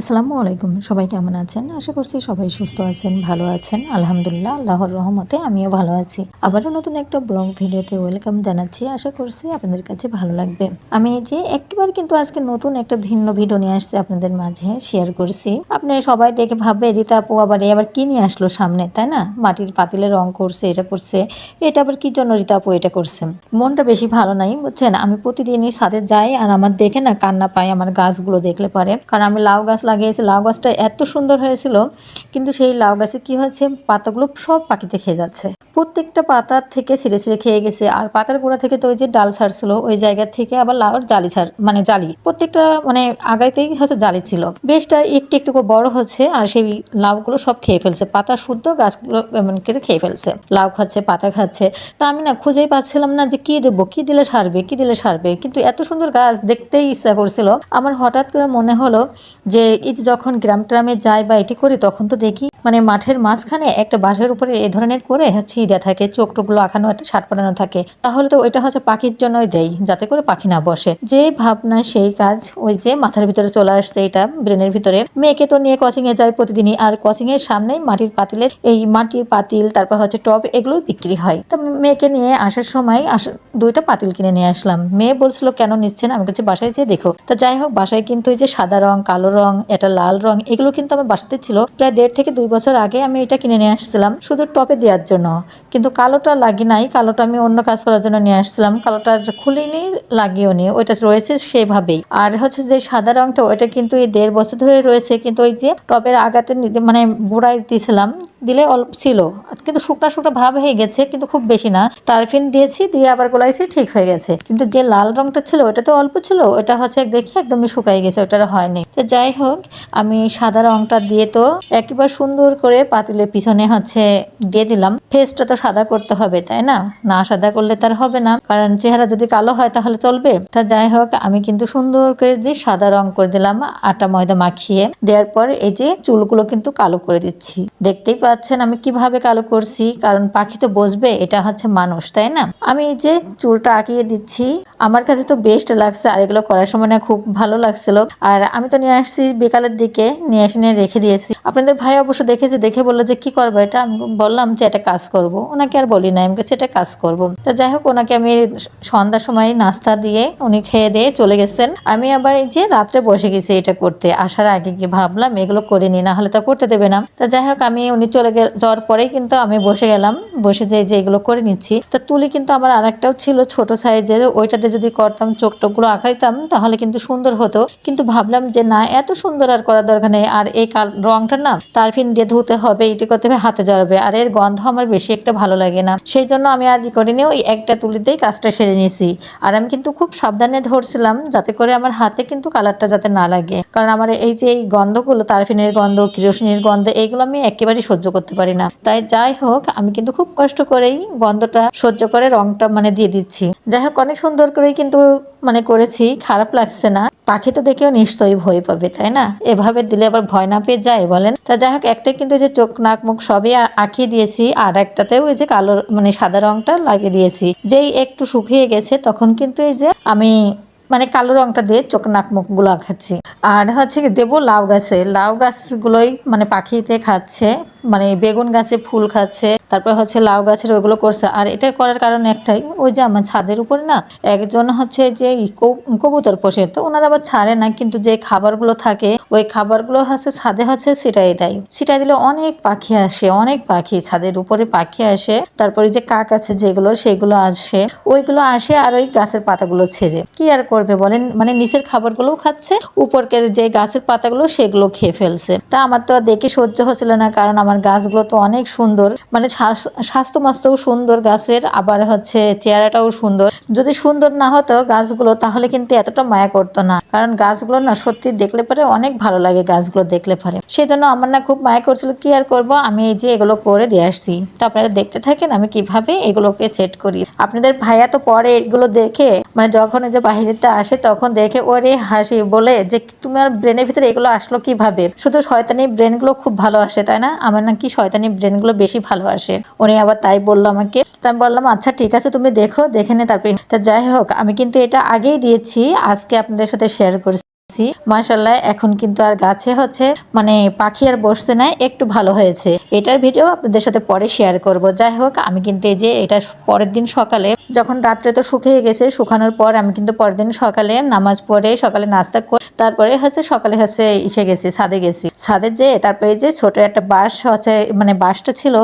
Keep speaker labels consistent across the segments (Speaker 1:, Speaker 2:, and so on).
Speaker 1: আসসালামু আলাইকুম। সবাই কেমন আছেন? আশা করছি সবাই সুস্থ আছেন, ভালো আছেন। আলহামদুলিল্লাহ, আল্লাহর রহমতে আমিও ভালো আছি। আবারও নতুন একটা ব্লগ ভিডিওতে ওয়েলকাম জানাচ্ছি। আশা করছি আপনাদের কাছে ভালো লাগবে। আমি যে একবার কিন্তু আজকে নতুন একটা ভিন্ন ভিডিও নিয়ে আসছি আপনাদের মাঝে শেয়ার করছি। আপনি সবাই দেখে ভাববে রিতা আপু আবার আবার কি নিয়ে আসলো সামনে? তাই না? মাটির পাতিলে রং করছে, এটা করছে। এটা আবার কি জন্য রিতা আপু এটা করছে? মনটা বেশি ভালো নাই, বুঝছেন? আমি প্রতিদিনই সাথে যাই আর আমার দেখে না কান্না পাই আমার গাছগুলো দেখলে পরে। কারণ আমি লাউ গাছ লাগিয়েছি, লাউ গাছটা এত সুন্দর হয়েছিল, কিন্তু সেই লাউ গাছে কী হয়েছে? পাতাগুলো সব পাখিতে খেয়ে যাচ্ছে। প্রত্যেকটা পাতার থেকে ছিঁড়ে ছিঁড়ে খেয়ে গেছে। আর পাতার গোড়া থেকে তো ওই যে ডাল ছাড়ছিল ওই জায়গা থেকে আবার লাউর জালি ছাড় মানে জালি। প্রত্যেকটা মানে আগাইতেই হচ্ছে জালি ছিল। বেশটা একটু একটু বড় হচ্ছে আর সেই লাউগুলো সব খেয়ে ফেলছে। পাতা শুদ্ধ গাছগুলো করে খেয়ে ফেলছে। লাউ খাচ্ছে, পাতা খাচ্ছে। তা আমি না খুঁজেই পাচ্ছিলাম না যে কি দেবো, কি দিলে সারবে, কি দিলে সারবে। কিন্তু এত সুন্দর গাছ দেখতেই ইচ্ছা করছিল। আমার হঠাৎ করে মনে হলো যে এই যে যখন গ্রাম ট্রামে যাই বা এটি করি, তখন তো দেখি মানে মাঠের মাঝখানে একটা বাঁশের উপরে এ ধরনের করে হচ্ছে ইদা থাকে, চোখ টোকগুলো আঁকানো একটা ছাট পড়ানো থাকে। তাহলে তো ওইটা হচ্ছে পাখির জন্যই দেয়, যাতে করে পাখি না বসে। যে ভাবনা, সেই কাজ, ওই যে মাথার ভিতরে চলে আসছে এটা, ব্রেনের ভিতরে। মেয়েকে তো নিয়ে কোচিং এ যায় প্রতিদিনই, আর কোচিং এর সামনেই মাটির পাতিলের এই মাটির পাতিল, তারপর হচ্ছে টব এগুলো বিক্রি হয়। তো মেয়েকে নিয়ে আসার সময় দুইটা পাতিল কিনে নিয়ে আসলাম। মেয়ে বলছিল, কেন নিচ্ছেন? আমি কাছে বাসায় যেয়ে দেখো। তা যাই হোক, বাসায় কিন্তু এই যে সাদা রং, কালো রং, এটা লাল রং, এগুলো কিন্তু আমার বাসাতে ছিল। প্রায় দেড় থেকে দুই বছর আগে আমি এটা কিনে নিয়ে আসছিলাম, শুধু টপে দেওয়ার জন্য। কিন্তু কালোটা লাগি নাই, কালোটা আমি অন্য কাজ করার জন্য নিয়ে আসছিলাম। কালোটা খুলিনি লাগিয়েও নি, ওইটা রয়েছে সেভাবেই। আর হচ্ছে যে সাদা রংটা, ওইটা কিন্তু এই দেড় বছর ধরে রয়েছে, কিন্তু ওই যে টবের আগাতে মানে গোড়ায় দিয়েছিলাম দিলে অল্প ছিল। কিন্তু শুকনা শুকনা ভাব হয়ে গেছে, কিন্তু খুব বেশি না। তারফিন দিয়েছি, দিয়ে আবার গোলাইছি, ঠিক হয়ে গেছে। কিন্তু যে লাল রংটা ছিল ওটা তো অল্প ছিল ওটা হচ্ছে দেখি একদমই শুকাই গেছে ওটা হয়নি। তো যাই হোক, আমি সাদা রংটা দিয়ে তো একেবারে সুন্দর করে পাতিলের পিছনে হচ্ছে দিয়ে দিলাম। ফেসটা তো সাদা করতে হবে, তাই না? না সাদা করলে তার হবে না। কারণ চেহারা যদি কালো হয় তাহলে চলবে। তা যাই হোক, আমি কিন্তু সুন্দর করে যে সাদা রং করে দিলাম, আটা ময়দা মাখিয়ে। দেওয়ার পর এই যে চুলগুলো কিন্তু কালো করে দিচ্ছি। দেখতেই পাচ্ছেন আমি কীভাবে কালো করছি, কারণ পাখি তো বসবে, এটা হচ্ছে মানুষ, তাই না? আমি এই যে চুলটা আঁকিয়ে দিচ্ছি, আমার কাছে তো বেস্ট লাগছে, আর এগুলো করার সময় না খুব ভালো লাগছিল। আর আমি তো নিয়ে আসছি বিকালের দিকে, নিয়ে এসে নিয়ে রেখে দিয়েছি। আপনাদের ভাই অবশ্য দেখেছে, দেখে বলল যে কি করব এটা? আমি বললাম যে এটা কাজ করব। ওনাকে আর বলি না আমি এটা কাজ করব। তা যাই হোক, ওনাকে আমি সন্ধ্যার সময় নাস্তা দিয়ে উনি খেয়ে দিয়ে চলে গেছেন। আমি আবার এই যে রাত্রে বসে গেছি এটা করতে, আসার আগে কি ভাবলাম, এগুলো করে নি না হলে তো করতে দেবে না। তা যাই হোক, আমি উনি চলে যাওয়ার পরেই কিন্তু আমি বসে গেলাম, বসে যে যে এগুলো করে নিচ্ছি। তা তুলি কিন্তু আমার আরেকটাও ছিল ছোট সাইজের, ওইটাতে যদি করতাম, চোখ টোকগুলো আঁকাইতাম, তাহলে কিন্তু সুন্দর হতো। কিন্তু ভাবলাম যে না, এত সুন্দর আর করার দরকার নেই। আর এই কাল রংটা না, তারফিন দিয়ে ধুতে হবে এটি করতে হবে, হাতে জড়াবে আর এর গন্ধ আমার বেশি একটা ভালো লাগে না। সেই জন্য আমি আর করিনি, ওই একটা তুলিতেই কাজটা সেরে নিয়েছি আর আমি কিন্তু খুব সাবধানে ধরছিলাম যাতে করে আমার হাতে কিন্তু কালারটা যাতে না লাগে। কারণ আমার এই যে এই গন্ধগুলো, তারফিনের গন্ধ, কিরোসিনের গন্ধ, এইগুলো আমি একেবারেই সহ্য করতে পারি না। তাই যাই হোক, আমি কিন্তু খুব কষ্ট করেই গন্ধটা সহ্য করে রংটা মানে দিয়ে দিচ্ছি। যাই হোক, অনেক সুন্দর করেই কিন্তু মানে করেছি, খারাপ লাগছে না। পাখি তো দেখেও নিশ্চয়ই ভয় পাবে, তাই না? এভাবে দিলে আবার ভয় না পেয়ে যায়, বলেন। তা যাই হোক একটা কিন্তু যে চোখ, নাক, মুখ সবই আঁকিয়ে দিয়েছি, আর একটাতেও এই যে কালো মানে সাদা রংটা লাগিয়ে দিয়েছি। যেই একটু শুকিয়ে গেছে, তখন কিন্তু এই যে আমি মানে কালো রংটা দিয়ে চোখ, নাক, মুখগুলো আঁকাচ্ছি। আর হচ্ছে কি, দেবো লাউ গাছে। লাউ গাছগুলোই মানে পাখিতে খাচ্ছে মানে বেগুন গাছে ফুল খাচ্ছে তারপর হচ্ছে লাউ গাছের ওইগুলো করছে। আর এটা করার কারণ একটাই, ওই যে আমার ছাদের উপর না, একজন হচ্ছে যে কবুতর পোষে, তো ওনারা আবার ছাড়ে না, কিন্তু যে খাবারগুলো থাকে, ওই খাবারগুলো হচ্ছে ছাদে হচ্ছে সেটাই দেয়। সেটাই দিলে অনেক পাখি আসে, অনেক পাখি ছাদের উপরে পাখি আসে, তারপরে যে কাক আছে যেগুলো, সেগুলো আসে, ওইগুলো আসে আর ওই গাছের পাতাগুলো ছেড়ে। কি আর করবে বলেন? মানে নিচের খাবারগুলোও খাচ্ছে, উপরকের যে গাছের পাতাগুলো, সেগুলো খেয়ে ফেলছে। তা আমার তো দেখে সহ্য হচ্ছিল না, কারণ আমার গাছগুলো তো অনেক সুন্দর মানে স্বাস্থ্য মাস্তেও সুন্দর গাছের, আবার হচ্ছে চেহারাটাও সুন্দর। যদি সুন্দর না হতো গাছগুলো, তাহলে কিন্তু এতটা মায়া করতো না। কারণ গাছগুলো না সত্যি দেখলে পরে অনেক ভালো লাগে গাছগুলো দেখলে পরে। সেই জন্য আমার না খুব মায়া করছিল, কি আর করব? আমি এই যে এগুলো করে দিয়ে আসছি। তো আপনারা দেখতে থাকেন আমি কীভাবে এগুলোকে সেট করি। আপনাদের ভাইয়া তো পরে এগুলো দেখে মানে যখন যে বাহিরেতে আসে, তখন দেখে, ওরে হাসি! বলে যে তোমার ব্রেনের ভিতরে এগুলো আসলো কীভাবে? শুধু শয়তানি ব্রেনগুলো খুব ভালো আসে, তাই না? আমার নাকি শয়তানি ব্রেনগুলো বেশি ভালো আসে? উনি আবার তাই বলল আমাকে। তা আমি বললাম আচ্ছা ঠিক আছে, তুমি দেখো, দেখে নে তারপরে। তা যাই হোক, আমি কিন্তু এটা আগেই দিয়েছি, আজকে আপনাদের সাথে শেয়ার করেছি। মাশাল্লাহ এখন কিন্তু আর গাছে হচ্ছে মানে পাখি আর বসতে নাই একটু ভালো হয়েছে। এটার ভিডিও আপনাদের সাথে পরে শেয়ার করব। যাই হোক, আমি কিন্তু এই যে এটা পরের দিন সকালে, যখন রাত্রে তো শুকিয়ে গেছে, শুকানোর পর আমি কিন্তু পরের দিন সকালে নামাজ পড়ে সকালে নাস্তা করে তারপরে হচ্ছে সকালে হচ্ছে এসে গেছি, ছাদে গেছি। ছাদে যে তারপরে যে ছোট একটা বাঁশ হচ্ছে মানে বাঁশটা ছিল,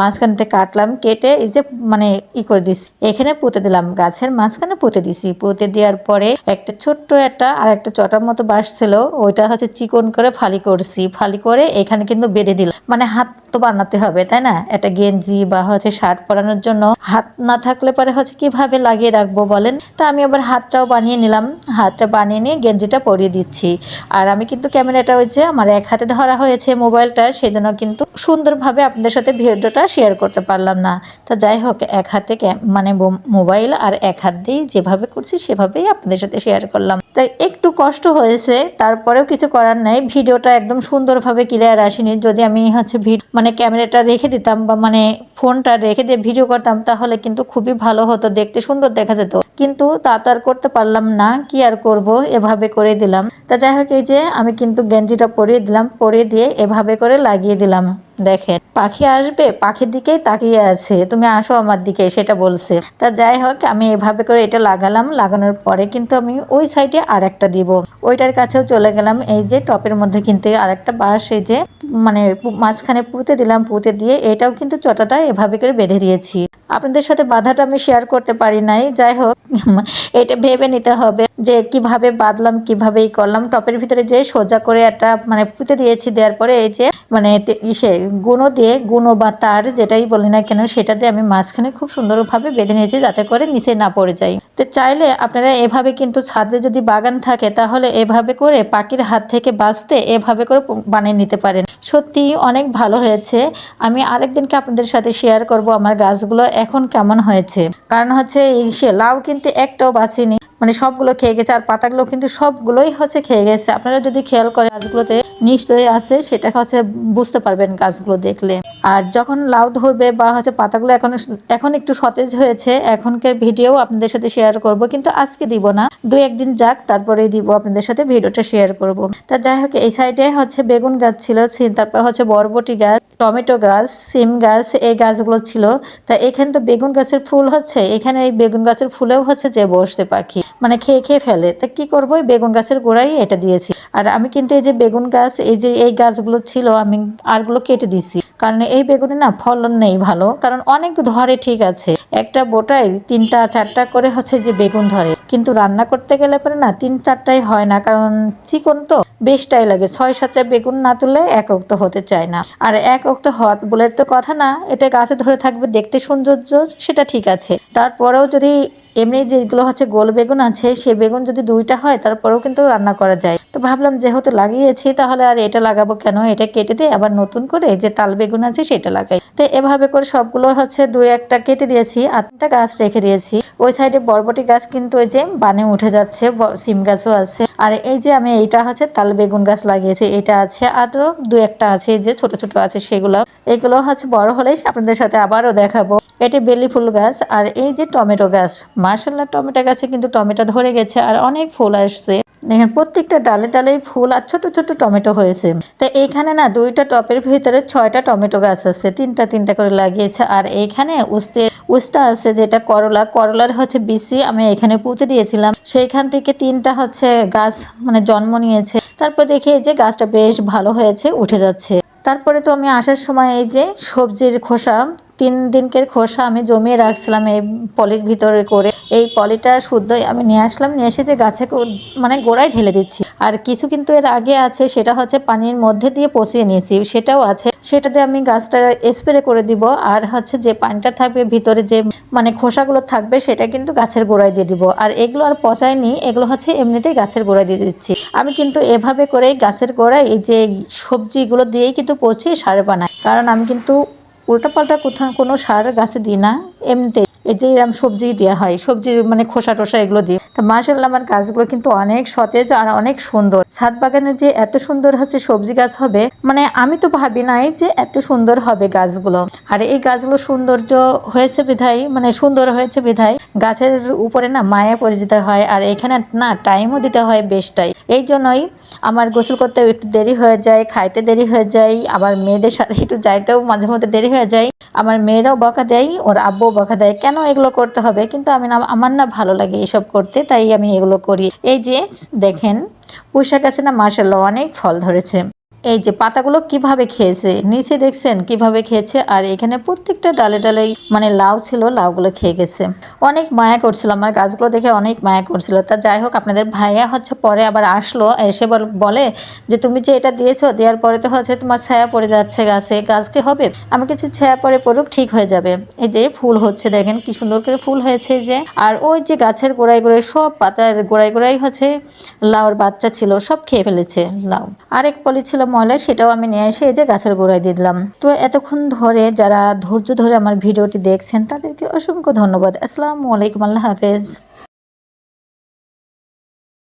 Speaker 1: মাঝখান থেকে কাটলাম, কেটে এই যে মানে ই করে দিছি। এখানে পুঁতে দিলাম, গাছের মাঝখানে পুঁতে দিছি। পুঁতে দেওয়ার পরে একটা ছোট্ট একটা, আর একটা চটার মতো বাঁশ ছিল, ওইটা হচ্ছে চিকন করে ফালি করছি। ফালি করে এখানে কিন্তু বেঁধে দিলাম। মানে হাত তো বানাতে হবে, তাই না? একটা গেঞ্জি বা হচ্ছে শার্ট পরানোর জন্য। হাত না থাকলে পরে হচ্ছে কীভাবে লাগিয়ে রাখব বলেন? তা আমি আবার হাতটাও বানিয়ে নিলাম। হাতটা বানিয়ে নিয়ে গেঞ্জিটা পরিয়ে দিচ্ছি। আর আমি কিন্তু ক্যামেরাটা হয়েছে আমার এক হাতে ধরা হয়েছে মোবাইলটা সেই জন্য কিন্তু সুন্দরভাবে আপনাদের সাথে ভিডিওটা শেয়ার করতে পারলাম না। তা যাই হোক, এক হাতে মানে মোবাইল আর এক হাত দিয়েই যেভাবে করছি, সেভাবেই আপনাদের সাথে শেয়ার করলাম। তাই একটু কষ্ট হয়েছে, তারপরেও কিছু করার নাই। ভিডিওটা একদম সুন্দরভাবে ক্লিয়ার আসেনি। যদি আমি হচ্ছে মানে ক্যামেরাটা রেখে দিতাম বা মানে ফোনটা রেখে দিয়ে ভিডিও করতাম, তাহলে কিন্তু খুবই ভালো হতো, দেখতে সুন্দর দেখা যেত। কিন্তু তা তো আর করতে পারলাম না, কি আর করব? এভাবে করে দিলাম। তা যাই হোক, এই যে আমি কিন্তু গেঞ্জিটা পরিয়ে দিলাম, পরিয়ে দিয়ে এভাবে করে লাগিয়ে দিলাম। দেখেন, পাখি আসবে, পাখির দিকেই তাকিয়ে আছে। তুমি আসো আমার দিকে, সেটা বলছে। তা যাই হোক, আমি এভাবে করে এটা লাগালাম। লাগানোর পরে কিন্তু আমি ওই সাইডে আর একটা দিব। ওইটার কাছেও চলে গেলাম। এই যে টপের মধ্যে কিন্তু আর একটা বাঁশ, এই যে মানে মাঝখানে পুঁতে দিলাম, পুঁতে দিয়ে এটাও কিন্তু চটাটা এভাবে করে বেঁধে দিয়েছি। আপনাদের সাথে বাধাটা আমি শেয়ার করতে পারি নাই। যাই হোক, এটা ভেবে নিতে হবে যে কীভাবে বাঁধলাম, কীভাবে ই করলাম। টপের ভিতরে যে সোজা করে একটা মানে পুঁতে দিয়েছি দেওয়ার পরে এই যে মানে ইসে গুঁড়ো দিয়ে গুঁড়ো বা তার যেটাই বলি না কেন, সেটা দিয়ে আমি মাঝখানে খুব সুন্দরভাবে বেঁধে নিয়েছি যাতে করে নিচে না পড়ে যায়। তো চাইলে আপনারা এভাবে কিন্তু ছাদে যদি বাগান থাকে, তাহলে এভাবে করে পাখির হাত থেকে বাঁচতে এভাবে করে বানিয়ে নিতে পারেন। সত্যি অনেক ভালো হয়েছে। আমি আরেকদিনকে আপনাদের সাথে শেয়ার করব আমার গাছগুলো এখন কেমন হয়েছে। কারণ হচ্ছে এই লাউ কিন্তু একটাও বাঁচিনি। মানে সবগুলো খেয়ে গেছে, আর পাতাগুলো কিন্তু সবগুলোই হচ্ছে খেয়ে গেছে। আপনারা যদি খেয়াল করেন, গাছগুলোতে নিশ্চয়ই আছে, সেটা হচ্ছে বুঝতে পারবেন গাছগুলো দেখলে। আর যখন লাউ ধরবে বা হচ্ছে পাতাগুলো এখন এখন একটু সতেজ হয়েছে, এখনকার ভিডিও আপনাদের সাথে শেয়ার করব, কিন্তু আজকে দিব না। দু একদিন যাক, তারপরেই দিব আপনাদের সাথে ভিডিওটা শেয়ার করব। তা যাই হোক, এই সাইডে হচ্ছে বেগুন গাছ ছিল তারপর হচ্ছে বরবটি গাছ, টমেটো গাছ, সিম গাছ, এই গাছগুলো ছিল। তা এখানে তো বেগুন গাছের ফুল হচ্ছে, এখানে এই বেগুন গাছের ফুলেও হচ্ছে যে বসতে পাখি মানে খেয়ে খেয়ে ফেলে। তা কি করব বেগুন গাছের গোড়াই এটা দিয়েছি। আর আমি কিন্তু এই যে বেগুন গাছ, এই যে এই গাছগুলো ছিল, আমি আরগুলো কেটে দিছি। কারণ এই বেগুনে না ফলন নেই ভালো। কারণ অনেক ধরে ঠিক আছে। একটা বোটায় তিনটা, চারটা করে হচ্ছে যে বেগুন ধরে। কিন্তু রান্না করতে গেলে পরে না তিন, চারটাই হয় না। কারণ চিকন তো বেশটাই লাগে। ছয়, সাতটা বেগুন না তুলে এক অক্ত হতে চায় না। আর এক অক্ত হওয়া বলে তো কথা না, এটা গাছে ধরে থাকবে দেখতে সৌন্দর্য, সেটা ঠিক আছে। তারপরেও যদি এমনি যেগুলো হচ্ছে গোল বেগুন আছে, সে বেগুন যদি দুইটা হয়, তারপরেও কিন্তু রান্না করা যায়। তো ভাবলাম যেহেতু লাগিয়েছি, তাহলে আর এটা লাগাবো কেন? এটা কেটে দিয়ে আবার নতুন করে যে তাল বেগুন আছে, সেটা লাগাই। তো এভাবে করে সবগুলো হচ্ছে দুই একটা কেটে দিয়েছি আটটা গাছ রেখে দিয়েছি। ওই সাইডে বরবটি গাছ কিন্তু ওই যে বানে উঠে যাচ্ছে সিম গাছও আছে। আর এই যে আমি এইটা হচ্ছে তাল বেগুন গাছ লাগিয়েছি, এটা আছে আরও দু একটা আছে যে ছোট ছোট আছে সেগুলো। এগুলো হচ্ছে বড় হলেই আপনাদের সাথে আবারও দেখাবো। এটি বেলি ফুল গাছ, আর এই যে টমেটো গাছ মার্শাল্লাহ টমেটো গাছে কিন্তু টমেটো ধরে গেছে আর অনেক ফুল আসছে। দেখেন, প্রত্যেকটা ডালে ডালেই ফুল আর ছোট ছোট টমেটো হয়েছে। তো এখানে না, দুইটা টপের ভিতরে ছয়টা টমেটো গাছ আছে, তিনটা তিনটা করে লাগিয়েছে। আর এইখানে উস্তে, উস্তা আছে যেটা করলা। করলার হচ্ছে বিসি আমি এখানে পুঁতে দিয়েছিলাম। সেইখান থেকে তিনটা হচ্ছে গাছ মানে জন্ম নিয়েছে। তারপর দেখি এই যে গাছটা বেশ ভালো হয়েছে, উঠে যাচ্ছে। তারপরে তো আমি আসার সময় এই যে সবজির খোসা তিন দিনকের খোসা আমি জমিয়ে রাখছিলাম এই পলির ভিতরে করে। এই পলিটা শুদ্ধই আমি নিয়ে আসলাম, নিয়ে এসে যে গাছে মানে গোড়ায় ঢেলে দিচ্ছি। আর কিছু কিন্তু এর আগে আছে, সেটা হচ্ছে পানির মধ্যে দিয়ে পচিয়ে নিয়েছি, সেটাও আছে। সেটাতে আমি গাছটা স্প্রে করে দিব, আর হচ্ছে যে পানিটা থাকবে, ভিতরে যে মানে খোসাগুলো থাকবে, সেটা কিন্তু গাছের গোড়ায় দিয়ে দিব। আর এগুলো আর পচায়নি এগুলো হচ্ছে এমনিতেই গাছের গোড়ায় দিয়ে দিচ্ছি। আমি কিন্তু এভাবে করেই গাছের গোড়ায় এই যে সবজিগুলো দিয়েই কিন্তু পচিয়ে সার বানাই। কারণ আমি কিন্তু উল্টাপাল্টা কোথাও কোনো সার গাছে দিই না। এমনিতে এই যে এরকম সবজি দেওয়া হয় সবজির মানে খোসা টোসা এগুলো দিয়ে তো মাসাল্লাহ আমার গাছগুলো কিন্তু অনেক সতেজ আর অনেক সুন্দর। ছাদ বাগানে যে এত সুন্দর হচ্ছে সবজি গাছ হবে মানে আমি তো ভাবি নাই যে এত সুন্দর হবে গাছগুলো। আর এই গাছগুলো সৌন্দর্য হয়েছে বিধায় মানে সুন্দর হয়েছে বিধায় গাছের উপরে না মায়া পরিচিত হয় আর এখানে না টাইমও দিতে হয় বেশটাই। এই জন্যই আমার গোসল করতে একটু দেরি হয়ে যায়, খাইতে দেরি হয়ে যায়, আবার মেয়েদের সাথে একটু যাইতেও মাঝে মধ্যে দেরি হয়ে যায়। আমার মেয়েরাও বকা দেয়, ওর আব্বু বকা দেয়, কেন এগুলো করতে হবে? কিন্তু আমি না, আমার না ভালো লাগে এসব করতে। তাই আমি এগুলো করি। এই যে দেখেন পুঁইশাক আছে না মার্শাল্লাহ অনেক ফল ধরেছে। এই যে পাতাগুলো কীভাবে খেয়েছে, নিচে দেখছেন কীভাবে খেয়েছে, আর এখানে প্রত্যেকটা ডালে ডালেই মানে লাউ ছিল, লাউগুলো খেয়ে গেছে। অনেক মায়া করছিল আমার গাছগুলো দেখে, অনেক মায়া করছিল। তা যাই হোক, আপনাদের ভাইয়া হচ্ছে পরে আবার আসলো, এসে বল- যে, তুমি যে এটা দিয়েছ, দেওয়ার পরে তো হচ্ছে তোমার ছায়া পড়ে যাচ্ছে গাছে, গাছকে হবে? আমি কিছু ছায়া পরে পড়ুক, ঠিক হয়ে যাবে। এই যে ফুল হচ্ছে, দেখেন কি সুন্দর করে ফুল হয়েছে যে। আর ওই যে গাছের গোড়ায় গোড়ায় সব পাতার গোড়ায় গোড়ায় হচ্ছে লাউর বাচ্চা ছিল, সব খেয়ে ফেলেছে লাউ। আরেক পলি ছিল ময়লা সেটাও আমি নিয়ে এসে এই যে গাছের গোড়ায় দিয়ে দিলাম। তো এতক্ষণ ধরে যারা ধৈর্য ধরে আমার ভিডিওটি দেখছেন, তাদেরকে অসংখ্য ধন্যবাদ। আসসালামু আলাইকুম, আল্লাহ হাফেজ।